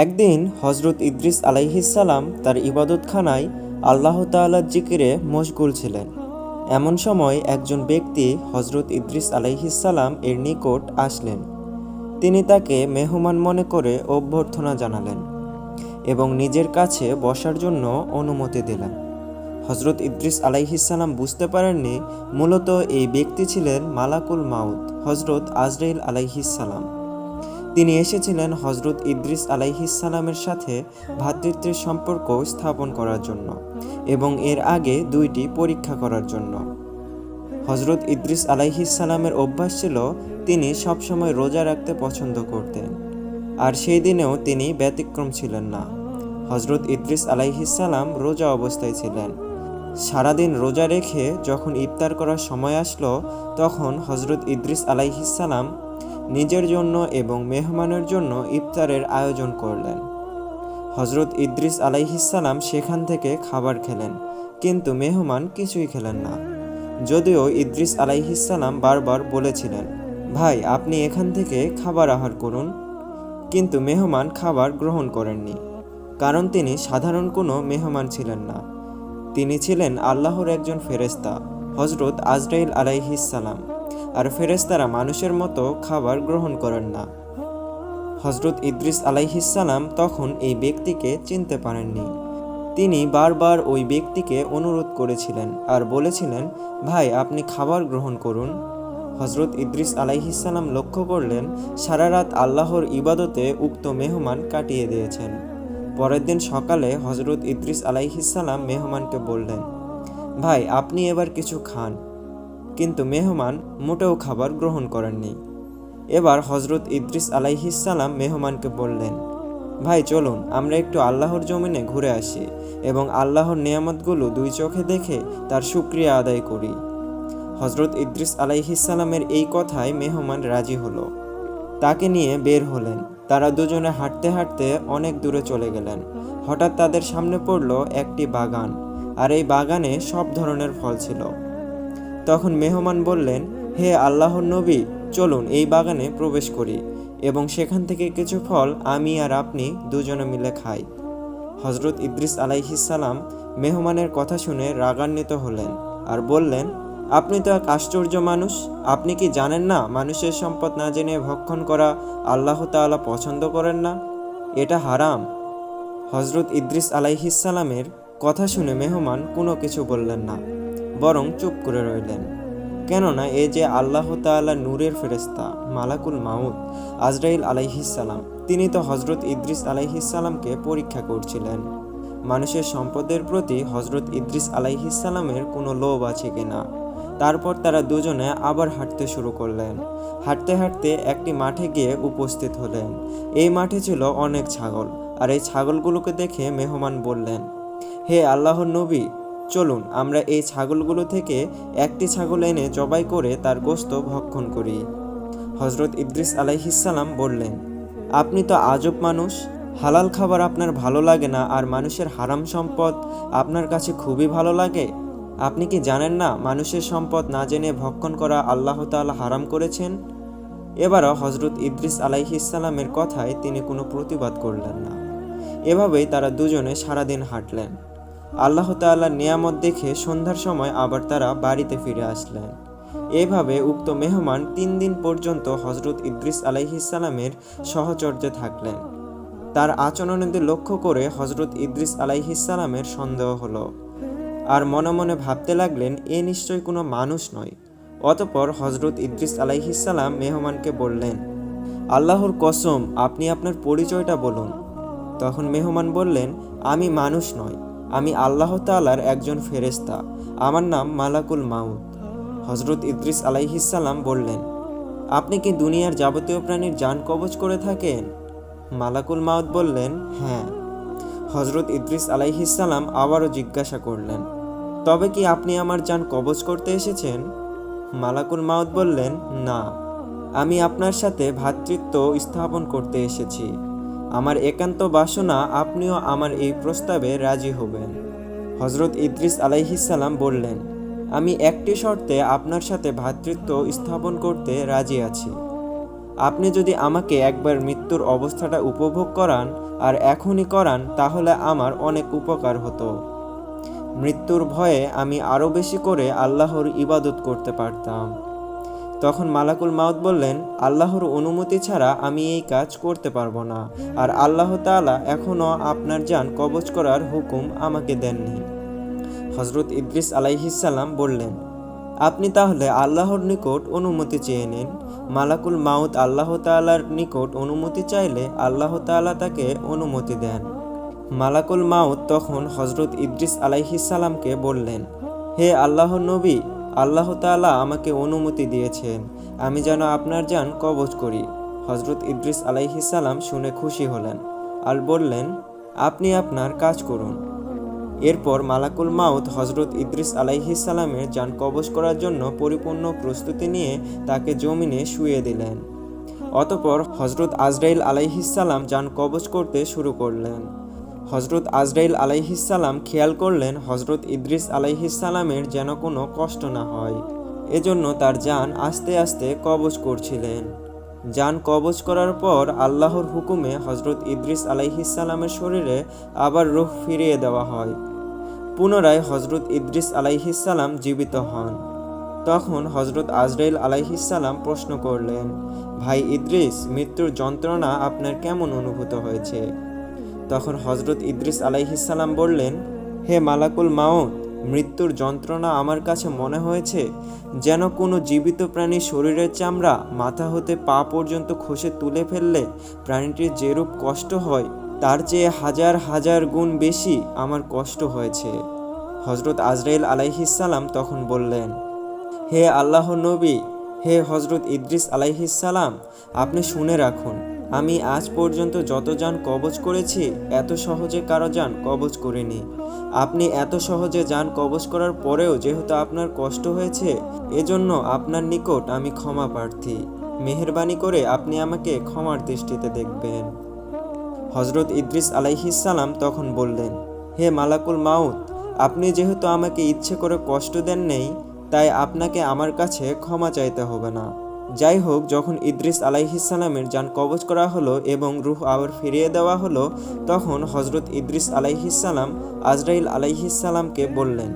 একদিন হজরত ইদ্রিস আলাইহিসাল্লাম তার ইবাদতখানায় আল্লাহ তাআলার জিকিরে মশগুল ছিলেন। এমন সময় একজন ব্যক্তি হজরত ইদ্রিস আলাইহিসাল্লাম এর নিকট আসলেন। তিনি তাকে মেহমান মনে করে অভ্যর্থনা জানালেন এবং নিজের কাছে বসার জন্য অনুমতি দিলেন। হজরত ইদ্রিস আলাইহিসাল্লাম বুঝতে পারেননি, মূলত এই ব্যক্তি ছিলেন মালাকুল মাউদ হজরত আজরাইল আলাইহিসাল্লাম তিনি এসেছিলেন হজরত ইদ্রিস আলাইহিসালামের সাথে ভ্রাতৃত্বের সম্পর্ক স্থাপন করার জন্য এবং এর আগে দুইটি পরীক্ষা করার জন্য। হজরত ইদ্রিস আলাইহিসালামের অভ্যাস ছিল তিনি সবসময় রোজা রাখতে পছন্দ করতেন, আর সেই দিনেও তিনি ব্যতিক্রম ছিলেন না। হজরত ইদ্রিস আলাইহিসালাম রোজা অবস্থায় ছিলেন। সারাদিন রোজা রেখে যখন ইফতার করার সময় আসলো, তখন হজরত ইদ্রিস আলাইহিসালাম নিজের জন্য এবং মেহমানের জন্য ইফতারের আয়োজন করলেন। হজরত ইদ্রিস আলাইহিসাল্লাম সেখান থেকে খাবার খেলেন, কিন্তু মেহমান কিছুই খেলেন না। যদিও ইদ্রিস আলাইহিসাল্লাম বারবার বলেছিলেন, ভাই, আপনি এখান থেকে খাবার আহার করুন। কিন্তু মেহমান খাবার গ্রহণ করেননি, কারণ তিনি সাধারণ কোনো মেহমান ছিলেন না। তিনি ছিলেন আল্লাহর একজন ফেরেস্তা হজরত আজরাইল আলাইহিসাল্লাম আর ফেরেস্তারা মানুষের মতো খাবার গ্রহণ করেন না। হজরত ইদ্রিস আলাইহিসাল্লাম তখন এই ব্যক্তিকে চিনতে পারেননি। তিনি বারবার ওই ব্যক্তিকে অনুরোধ করেছিলেন আর বলেছিলেন, ভাই, আপনি খাবার গ্রহণ করুন। হজরত ইদ্রিস আলাইহিসাল্লাম লক্ষ্য করলেন, সারা রাত আল্লাহর ইবাদতে উক্ত মেহমান কাটিয়ে দিয়েছেন। পরের দিন সকালে হজরত ইদ্রিস আলাইহিসাল্লাম মেহমানকে বললেন, ভাই, আপনি এবার কিছু খান। কিন্তু মেহমান মোটেও খাবার গ্রহণ করেননি। এবার হজরত ইদ্রিস আলাইহিসাল্লাম মেহমানকে বললেন, ভাই, চলুন, আমরা একটু আল্লাহর জমিনে ঘুরে আসি এবং আল্লাহর নিয়ামতগুলো দুই চোখে দেখে তার সুক্রিয়া আদায় করি। হজরত ইদ্রিস আলাইহিসাল্লামের এই কথায় মেহমান রাজি হলো। তাকে নিয়ে বের হলেন। তারা দুজনে হাঁটতে হাঁটতে অনেক দূরে চলে গেলেন। হঠাৎ তাদের সামনে পড়ল একটি বাগান। আর এই বাগানে সব ধরনের ফল ছিল। তখন মেহমান বললেন, হে আল্লাহর নবী, চলুন এই বাগানে প্রবেশ করি এবং সেখান থেকে কিছু ফল আমি আর আপনি দুজনে মিলে খাই। হজরত ইদ্রিস আলাইহিসাল্লাম মেহমানের কথা শুনে রাগান্বিত হলেন আর বললেন, আপনি তো এক আশ্চর্য মানুষ, আপনি কি জানেন না মানুষের সম্পদ না জেনে ভক্ষণ করা আল্লাহ তাআলা পছন্দ করেন না? এটা হারাম। হজরত ইদ্রিস আলাইহিসালামের কথা শুনে মেহমান কোনো কিছু বললেন না। বরং চুপ করে রইলেন। কেননা এ যে আল্লাহ তাআলা নূরের ফেরেস্তা মালাকুল মাউদ আজরাইল আলাইহিসাল্লাম তিনি তো হজরত ইদ্রিস আলাইহিসাল্লামকে পরীক্ষা করছিলেন। মানুষের সম্পদের প্রতি হজরত ইদ্রিস আলাইহিসাল্লামের কোনো লোভ আছে কিনা? তারপর তারা দুজনে আবার হাঁটতে শুরু করলেন। হাঁটতে হাঁটতে একটি মাঠে গিয়ে উপস্থিত হলেন। এই মাঠে ছিল অনেক ছাগল, আর এই ছাগলগুলোকে দেখে মেহমান বললেন, হে আল্লাহর নবী চলুন, আমরা এই ছাগলগুলো থেকে একটি ছাগল এনে জবাই করে তার গোস্ত ভক্ষণ করি। হজরত ইদ্রিস আলাইহিসাল্লাম বললেন, আপনি তো আজব মানুষ। হালাল খাবার আপনার ভালো লাগে না আর মানুষের হারাম সম্পদ আপনার কাছে খুবই ভালো লাগে। আপনি কি জানেন না মানুষের সম্পদ না জেনে ভক্ষণ করা আল্লাহ তাআলা হারাম করেছেন? এবারও হজরত ইদ্রিস আলাইহিসাল্লামের কথায় তিনি কোনো প্রতিবাদ করলেন না। এভাবেই তারা দুজনে সারাদিন হাঁটলেন। আল্লাহ তাআলার নিয়ামত দেখে সন্ধ্যার সময় আবার তারা বাড়িতে ফিরে আসলেন। এভাবে উক্ত মেহমান তিন দিন পর্যন্ত হজরত ইদ্রিস আলাইহিসালামের সহচর্যে থাকলেন। তার আচরণে লক্ষ্য করে হজরত ইদ্রিস আলাইহিসালামের সন্দেহ হলো। আর মনে মনে ভাবতে লাগলেন, এ নিশ্চয় কোনো মানুষ নয়। অতপর হজরত ইদ্রিস আলাইহিসাল্লাম মেহমানকে বললেন, আল্লাহর কসম, আপনি আপনার পরিচয়টা বলুন। তখন মেহমান বললেন, আমি মানুষ নয়। আমি আল্লাহ তাআলার একজন ফেরেস্তা আমার নাম মালাকুল মাউদ হজরত ইদ্রিস আলাইহিসাল্লাম বললেন, আপনি কি দুনিয়ার যাবতীয় প্রাণীর যান কবজ করে থাকেন? মালাকুল মাউদ বললেন হ্যাঁ। হজরত ইদ্রিস আলাইহিসাল্লাম আবারও জিজ্ঞাসা করলেন, তবে কি আপনি আমার যান কবজ করতে এসেছেন? মালাকুল মাউদ বললেন, না। আমি আপনার সাথে ভ্রাতৃত্ব স্থাপন করতে এসেছি। আমার একান্ত বাসনা, আপনিও আমার এই প্রস্তাবে রাজি হবেন। হজরত ইদ্রিস আলাইহিসাল্লাম বললেন, আমি একটি শর্তে আপনার সাথে ভ্রাতৃত্ব স্থাপন করতে রাজি আছি। আপনি যদি আমাকে একবার মৃত্যুর অবস্থাটা উপভোগ করান আর এখনই করান, তাহলে আমার অনেক উপকার হতো। মৃত্যুর ভয়ে আমি আরও বেশি করে আল্লাহর ইবাদত করতে পারতাম। তখন মালাকুল মাউত বললেন, আল্লাহর অনুমতি ছাড়া আমি এই কাজ করতে পারব না। আর আল্লাহ তাআলা এখনও আপনার যান কবজ করার হুকুম আমাকে দেননি। হজরত ইদ্রিস আলাইহিসাল্লাম বললেন, আপনি তাহলে আল্লাহর নিকট অনুমতি চেয়ে নিন। মালাকুল মাউত আল্লাহ তাআলার নিকট অনুমতি চাইলে আল্লাহ তাআলা তাকে অনুমতি দেন। মালাকুল মাউত তখন হজরত ইদ্রিস আলাইহিসাল্লামকে বললেন, হে আল্লাহর নবী আল্লাহ তাআলা আমাকে অনুমতি দিয়েছেন। আমি যেন আপনার যান কবজ করি। হজরত ইদ্রিস আলাইহিসাল্লাম শুনে খুশি হলেন। আর বললেন, আপনি আপনার কাজ করুন। এরপর মালাকুল মাউত হজরত ইদ্রিস আলাইহিসাল্লামের যান কবজ করার জন্য পরিপূর্ণ প্রস্তুতি নিয়ে তাকে জমিনে শুয়ে দিলেন। অতপর হজরত আজরাইল আলাইহিসাল্লাম যান কবজ করতে শুরু করলেন। হজরত আজরাইল আলাইহিসাল্লাম খেয়াল করলেন হজরত ইদ্রিস আলাইহিসাল্লামের যেন কোনো কষ্ট না হয়। এজন্য তার যান আস্তে আস্তে কবজ করছিলেন। যান কবজ করার পর আল্লাহর হুকুমে হজরত ইদ্রিস আলাইহিসাল্লামের শরীরে আবার রুহ ফিরিয়ে দেওয়া হয়। পুনরায় হজরত ইদ্রিস আলাইহিসাল্লাম জীবিত হন। তখন হজরত আজরাইল আলাইহিসাল্লাম প্রশ্ন করলেন, ভাই ইদ্রিস, মৃত্যুর যন্ত্রণা আপনার কেমন অনুভূত হয়েছে? তখন হজরত ইদ্রিস আলাইহিসাল্লাম বললেন, হে মালাকুল মাউত, মৃত্যুর যন্ত্রণা আমার কাছে মনে হয়েছে যেন কোনো জীবিত প্রাণীর শরীরের চামড়া মাথা হতে পা পর্যন্ত খসে তুলে ফেললে প্রাণীটির যেরূপ কষ্ট হয়, তার চেয়ে হাজার হাজার গুণ বেশি আমার কষ্ট হয়েছে। হজরত আজরাইল আলাইহিসাল্লাম তখন বললেন, হে আল্লাহ নবী, হে হজরত ইদ্রিস আলাইহিসাল্লাম আপনি শুনে রাখুন আমি আজ পর্যন্ত যত যান কবজ করেছি, এত সহজে কারও যান কবজ করিনি। আপনি এত সহজে যান কবজ করার পরেও যেহেতু আপনার কষ্ট হয়েছে, এজন্য আপনার নিকট আমি ক্ষমা প্রার্থী। মেহেরবানি করে আপনি আমাকে ক্ষমার দৃষ্টিতে দেখবেন। হজরত ইদ্রিস আলাইহিসাল্লাম তখন বললেন, হে মালাকুল মাউত, আপনি যেহেতু আমাকে ইচ্ছে করে কষ্ট দেন নেই, তাই আপনাকে আমার কাছে ক্ষমা চাইতে হবে না। যাই হোক যখন ইদ্রিস আলাইহিসাল্লামের যান কবজ করা হলো এবং রুহ আবার ফিরিয়ে দেওয়া হলো, তখন হজরত ইদ্রিস আলাইহিসাল্লাম আজরাইল আলাইহিসাল্লামকে বললেন,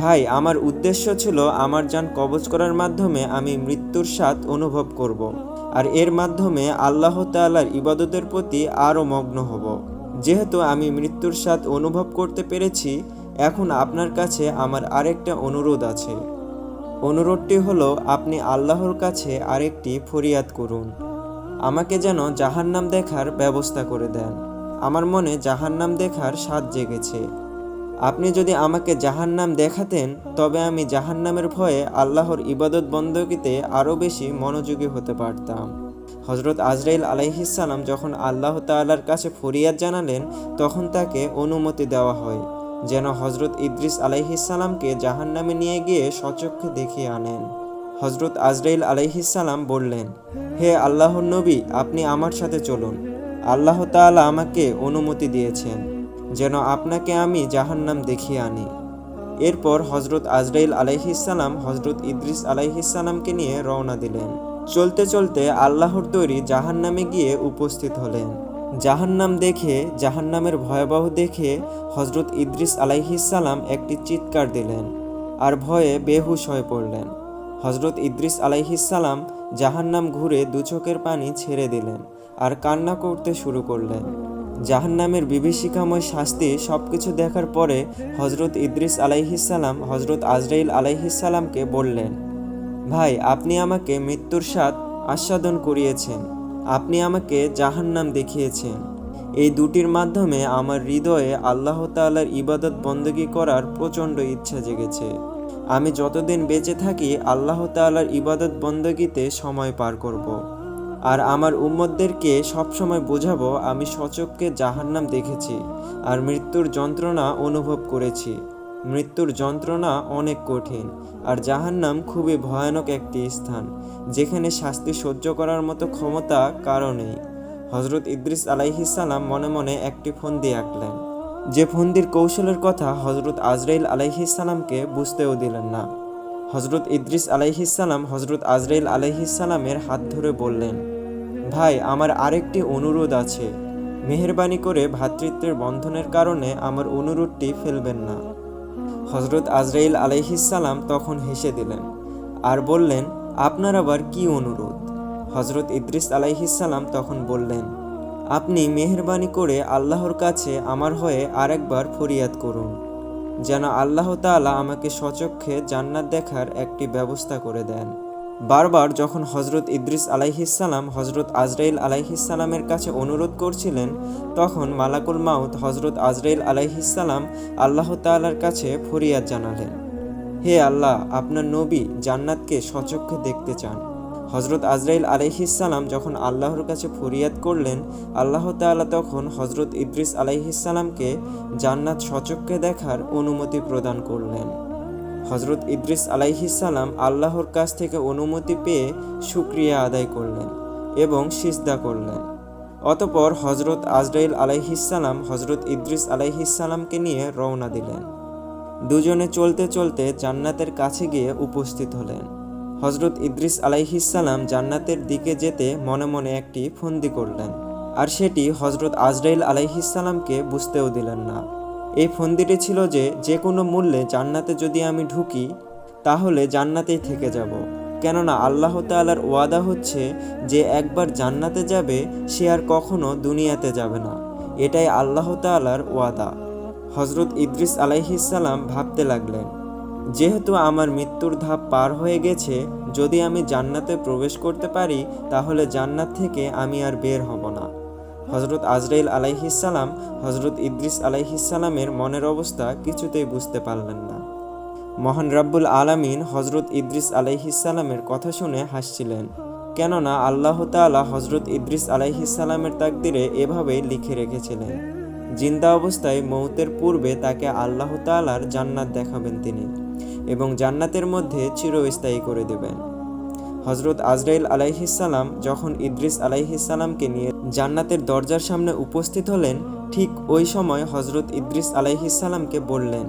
ভাই, আমার উদ্দেশ্য ছিল আমার যান কবজ করার মাধ্যমে আমি মৃত্যুর স্বাদ অনুভব করব। আর এর মাধ্যমে আল্লাহ তাআলার ইবাদতের প্রতি আরও মগ্ন হব যেহেতু আমি মৃত্যুর স্বাদ অনুভব করতে পেরেছি, এখন আপনার কাছে আমার আরেকটা অনুরোধ আছে অনুরোধটি হলো, আপনি আল্লাহর কাছে আরেকটি ফরিয়াদ করুন। আমাকে যেন জাহান্নাম দেখার ব্যবস্থা করে দেন। আমার মনে জাহান্নাম দেখার স্বাদ জেগেছে। আপনি যদি আমাকে জাহান্নাম দেখাতেন, তবে আমি জাহান্নামের ভয়ে আল্লাহর ইবাদত বন্দকিতে আরও বেশি মনোযোগী হতে পারতাম। হজরত আজরাইল আলাইহিসাল্লাম যখন আল্লাহ তাআলার কাছে ফরিয়াদ জানালেন, তখন তাকে অনুমতি দেওয়া হয়। যেন হজরত ইদ্রিস আলাইহিসাল্লামকে জাহান্নামে নিয়ে গিয়ে সচক্ষে দেখিয়ে আনেন। হজরত আজরাইল আলাইহিসাল্লাম বললেন, হে আল্লাহর নবী, আপনি আমার সাথে চলুন। আল্লাহ তাআলা আমাকে অনুমতি দিয়েছেন, যেন আপনাকে আমি জাহান্নাম দেখিয়ে আনি। এরপর হজরত আজরাইল আলাইহিসাল্লাম হজরত ইদ্রিস আলাইহিসাল্লামকে নিয়ে রওনা দিলেন। চলতে চলতে আল্লাহর তৈরি জাহান্নামে গিয়ে উপস্থিত হলেন। জাহান্নাম দেখে, জাহান্নামের ভয়াবহ দেখে হজরত ইদ্রিস আলাইহিসাল্লাম একটি চিৎকার দিলেন আর ভয়ে বেহুশ হয়ে পড়লেন। হজরত ইদ্রিস আলাইহিসাল্লাম জাহান্নাম ঘুরে দু চোখের পানি ছেড়ে দিলেন আর কান্না করতে শুরু করলেন। জাহান্নামের বিভীষিকাময় শাস্তি সব কিছু দেখার পরে হজরত ইদ্রিস আলাইহিসাল্লাম হজরত আজরাইল আলাইহিসাল্লামকে বললেন, ভাই, আপনি আমাকে মৃত্যুর স্বাদ আস্বাদন করিয়েছেন। আপনি আমাকে জাহান্নাম দেখিয়েছেন। এই দুটির মাধ্যমে আমার হৃদয়ে আল্লাহ তাআলার ইবাদত বন্দগি করার প্রচণ্ড ইচ্ছা জেগেছে। আমি যতদিন বেঁচে থাকি আল্লাহ তাআলার ইবাদত বন্দগিতে সময় পার করব। আর আমার উম্মদদেরকে সবসময় বোঝাবো, আমি সচককে জাহান্নাম দেখেছি আর মৃত্যুর যন্ত্রণা অনুভব করেছি। মৃত্যুর যন্ত্রণা অনেক কঠিন, আর জাহান্নাম খুবই ভয়ানক একটি স্থান, যেখানে শাস্তি সহ্য করার মতো ক্ষমতা কারও নেই। হজরত ইদ্রিস আলাইহিসাল্লাম মনে মনে একটি ফন্দি আঁকলেন। যে ফন্দির কৌশলের কথা হজরত আজরাইল আলাইহিসাল্লামকে বুঝতেও দিলেন না। হজরত ইদ্রিস আলাইহিসাল্লাম হজরত আজরাইল আলাইহিসাল্লামের হাত ধরে বললেন, ভাই, আমার আরেকটি অনুরোধ আছে। মেহেরবানি করে ভ্রাতৃত্বের বন্ধনের কারণে আমার অনুরোধটি ফেলবেন না। হজরত আজরাইল আলাইহিসাল্লাম তখন হেসে দিলেন, আর বললেন, আপনার আবার কি অনুরোধ? হজরত ইদ্রিস আলাইহিসাল্লাম তখন বললেন, আপনি মেহরবানি করে আল্লাহর কাছে আমার হয়ে আরেকবার ফরিয়াদ করুন, যেন আল্লাহ তালা আমাকে সচক্ষে জান্নাত দেখার একটি ব্যবস্থা করে দেন। বারবার যখন হজরত ইদ্রিস আলাইহিসাল্লাম হজরত আজরাইল আলাইহিসাল্লামের কাছে অনুরোধ করছিলেন, তখন মালাকুল মাউত হজরত আজরাইল আলাইহিসাল্লাম আল্লাহ তাআলার কাছে ফরিয়াদ জানালেন, হে আল্লাহ, আপনার নবী জান্নাতকে সচক্ষে দেখতে চান। হজরত আজরাইল আলাইহিসাল্লাম যখন আল্লাহর কাছে ফরিয়াদ করলেন, আল্লাহ তাআলা তখন হজরত ইদ্রিস আলাইহিসাল্লামকে জান্নাত সচক্ষে দেখার অনুমতি প্রদান করলেন। হজরত ইদ্রিস আলাইহিসাল্লাম আল্লাহর কাছ থেকে অনুমতি পেয়ে শুক্রিয়া আদায় করলেন এবং সিজদা করলেন। অতপর হজরত আজরাইল আলাইহিসাল্লাম হজরত ইদ্রিস আলাইহিসাল্লামকে নিয়ে রওনা দিলেন। দুজনে চলতে চলতে জান্নাতের কাছে গিয়ে উপস্থিত হলেন। হজরত ইদ্রিস আলাইহিসাল্লাম জান্নাতের দিকে যেতে মনে মনে একটি ফন্দি করলেন। আর সেটি হজরত আজরাইল আলাইহিসাল্লামকে বুঝতেও দিলেন না। এই ফন্দিটি ছিল যে যে কোনো মূল্যে জান্নাতে যদি আমি ঢুকি, তাহলে জান্নাতেই থেকে যাব। কেননা আল্লাহ তাআলার ওয়াদা হচ্ছে যে, একবার জান্নাতে যাবে, সে আর কখনো দুনিয়াতে যাবে না। এটাই আল্লাহ তাআলার ওয়াদা। হজরত ইদ্রিস আলাইহিসাল্লাম ভাবতে লাগলেন, যেহেতু আমার মৃত্যুর ধাপ পার হয়ে গেছে, যদি আমি জান্নাতে প্রবেশ করতে পারি, তাহলে জান্নাত থেকে আমি আর বের হব না। হজরত আজরাইল আলাইহিসাল্লাম হজরত ইদ্রিস আলাইহিসাল্লামের মনের অবস্থা কিছুতেই বুঝতে পারলেন না। মহান রাব্বুল আলামিন হজরত ইদ্রিস আলাইহিসাল্লামের কথা শুনে হাসছিলেন, কেননা আল্লাহ তাআলা হজরত ইদ্রিস আলাইহিসাল্লামের তাকদিরে এভাবেই লিখে রেখেছিলেন, জিন্দা অবস্থায় মৌতের পূর্বে তাকে আল্লাহ তাআলার জান্নাত দেখাবেন তিনি এবং জান্নাতের মধ্যে চিরস্থায়ী করে দেবেন। হজরত আজরাইল আলাইহিসাল্লাম যখন ইদ্রিস আলাইহিসাল্লামকে নিয়ে জান্নাতের দরজার সামনে উপস্থিত হলেন, ঠিক ওই সময় হজরত ইদ্রিস আলাইহিসাল্লামকে বললেন,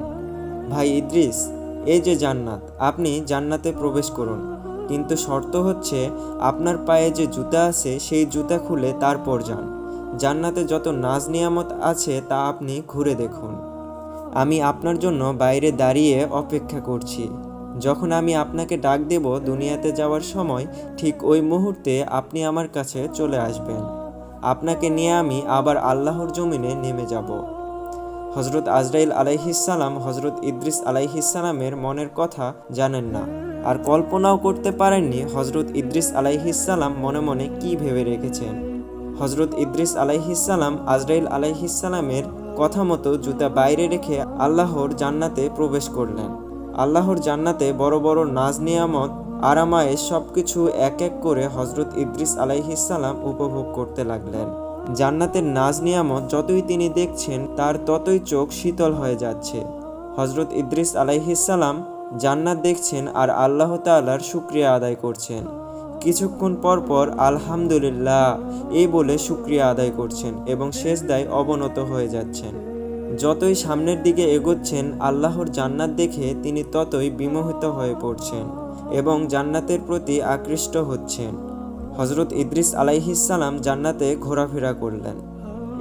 ভাই ইদ্রিস, এই যে জান্নাত, আপনি জান্নাতে প্রবেশ করুন। কিন্তু শর্ত হচ্ছে, আপনার পায়ে যে জুতা আছে, সেই জুতা খুলে তারপর যান। জান্নাতে যত নাজ নিয়ামত আছে, তা আপনি ঘুরে দেখুন। আমি আপনার জন্য বাইরে দাঁড়িয়ে অপেক্ষা করছি। যখন আমি আপনাকে ডাক দেব দুনিয়াতে যাওয়ার সময়, ঠিক ওই মুহূর্তে আপনি আমার কাছে চলে আসবেন। আপনাকে নিয়ে আমি আবার আল্লাহর জমিনে নেমে যাব। হজরত আজরাইল আলাইহিসাল্লাম হজরত ইদ্রিস আলাইহিসাল্লামের মনের কথা জানেন না। আর কল্পনাও করতে পারেননি হজরত ইদ্রিস আলাইহিসাল্লাম মনে মনে কি ভেবে রেখেছেন। হজরত ইদ্রিস আলাইহিসাল্লাম আজরাইল আলাইহিসাল্লামের কথা মতো জুতা বাইরে রেখে আল্লাহর জান্নাতে প্রবেশ করলেন। আল্লাহর জান্নাতে বড় বড় নাজ নিয়ামত আরামায়ে সব কিছু এক এক করে হজরত ইদ্রিস আলাইহিসাল্লাম উপভোগ করতে লাগলেন। জান্নাতের নাজ নিয়ামত যতই তিনি দেখছেন, তার ততই চোখ শীতল হয়ে যাচ্ছে। হজরত ইদ্রিস আলাইহিসাল্লাম জান্নাত দেখছেন আর আল্লাহ তাআলার শুক্রিয়া আদায় করছেন। কিছুক্ষণ পর পর আলহামদুলিল্লাহ এই বলে শুক্রিয়া আদায় করছেন এবং শেষ দায় অবনত হয়ে যাচ্ছেন। যতই সামনের দিকে এগোচ্ছেন, আল্লাহর জান্নাত দেখে তিনি ততই বিমোহিত হয়ে পড়ছেন। এবং জান্নাতের প্রতি আকৃষ্ট হচ্ছেন। হজরত ইদ্রিস আলাইহিসাল্লাম জান্নাতে ঘোরাফেরা করলেন।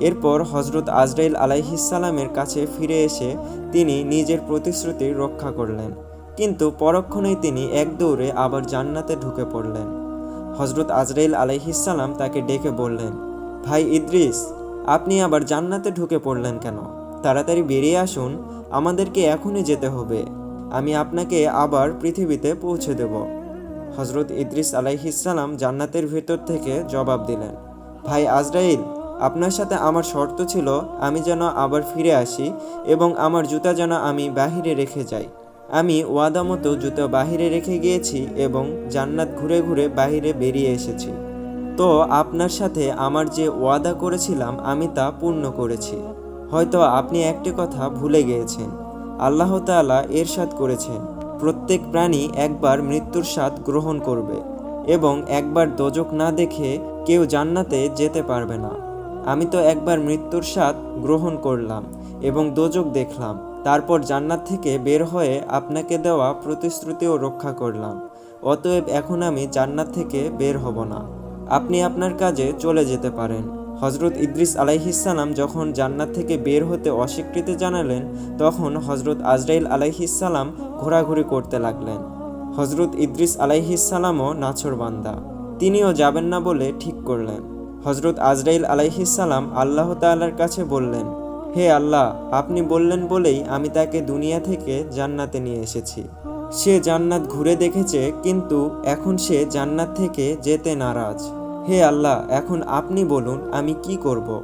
এরপর হজরত আজরাইল আলাইহিসাল্লামের কাছে ফিরে এসে তিনি নিজের প্রতিশ্রুতি রক্ষা করলেন। কিন্তু পরক্ষণেই তিনি এক দৌড়ে আবার জান্নাতে ঢুকে পড়লেন। হজরত আজরাইল আলাইহিসাল্লাম তাকে ডেকে বললেন, ভাই ইদ্রিস, আপনি আবার জান্নাতে ঢুকে পড়লেন কেন? তাড়াতাড়ি বেরিয়ে আসুন, আমাদেরকে এখনই যেতে হবে। আমি আপনাকে আবার পৃথিবীতে পৌঁছে দেব। হজরত ইদ্রিস আলাইহিসাল্লাম জান্নাতের ভেতর থেকে জবাব দিলেন, ভাই আজরাইল, আপনার সাথে আমার শর্ত ছিল আমি যেন আবার ফিরে আসি এবং আমার জুতা যেন আমি বাহিরে রেখে যাই। আমি ওয়াদা মতো জুতো বাহিরে রেখে গিয়েছি এবং জান্নাত ঘুরে ঘুরে বাহিরে বেরিয়ে এসেছি। তো আপনার সাথে আমার যে ওয়াদা করেছিলাম আমি তা পূর্ণ করেছি। হয়তো আপনি একটি কথা ভুলে গিয়েছেন। আল্লাহ তাআলা এরশাদ করেছেন, প্রত্যেক প্রাণী একবার মৃত্যুর স্বাদ গ্রহণ করবে এবং একবার দোজক না দেখে কেউ জান্নাতে যেতে পারবে না। আমি তো একবার মৃত্যুর স্বাদ গ্রহণ করলাম এবং দোজক দেখলাম, তারপর জান্নাত থেকে বের হয়ে আপনাকে দেওয়া প্রতিশ্রুতিও রক্ষা করলাম, অতএব এখন আমি জান্নাত থেকে বের হব না। আপনি আপনার কাজে চলে যেতে পারেন। হজরত ইদ্রিস আলাইহিসালাম যখন জান্নাত থেকে বের হতে অস্বীকৃতি জানালেন, তখন হজরত আজরাইল আলাইহিসালাম ঘোরাঘুরি করতে লাগলেন। হজরত ইদ্রিস আলাইহিসালামও নাছরবান্দা তিনিও যাবেন না বলে ঠিক করলেন। হজরত আজরাইল আলাইহিসালাম আল্লাহ তাআলার কাছে বললেন, হে আল্লাহ, আপনি বললেন বলেই আমি তাকে দুনিয়া থেকে জান্নাতে নিয়ে এসেছি। সে জান্নাত ঘুরে দেখেছে, কিন্তু এখন সে জান্নাত থেকে যেতে নারাজ। হে আল্লাহ, এখন আপনি বলুন, আমি কি করব।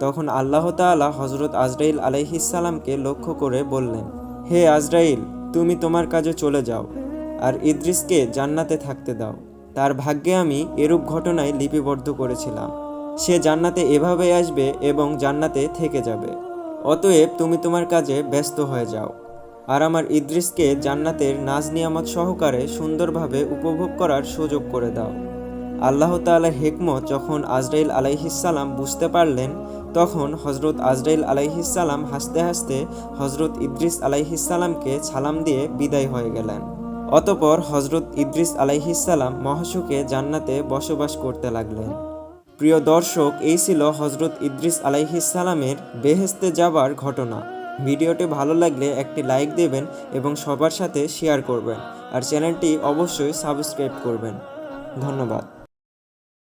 তখন আল্লাহ তাআলা হজরত আজরাইল আলাইহিসালামকে লক্ষ্য করে বললেন, হে আজরাইল, তুমি তোমার কাজে চলে যাও, আর ইদ্রিসকে জান্নাতে থাকতে দাও। তার ভাগ্যে আমি এরূপ ঘটনায় লিপিবদ্ধ করেছিলাম। সে জান্নাতে এভাবে আসবে এবং জান্নাতে থেকে যাবে। অতএব তুমি তোমার কাজে ব্যস্ত হয়ে যাও। আর আমার ইদ্রিসকে জান্নাতের নাজ নিয়ামত সহকারে সুন্দরভাবে উপভোগ করার সুযোগ করে দাও। আল্লাহ তাআলার হেকমত যখন আজরাইল আলাইহিসাল্লাম বুঝতে পারলেন, তখন হজরত আজরাইল আলাইহিসাল্লাম হাসতে হাসতে হজরত ইদ্রিস আলাইহিসাল্লামকে ছালাম দিয়ে বিদায় হয়ে গেলেন। অতপর হজরত ইদ্রিস আলাইহিসাল্লাম মহাসুখে জান্নাতে বসবাস করতে লাগলেন। প্রিয় দর্শক, এই ছিল হজরত ইদ্রিস আলাইহিসালামের বেহেস্তে যাবার ঘটনা। ভিডিওটি ভালো লাগলে একটি লাইক দেবেন এবং সবার সাথে শেয়ার করবেন। আর চ্যানেলটি অবশ্যই সাবস্ক্রাইব করবেন। ধন্যবাদ।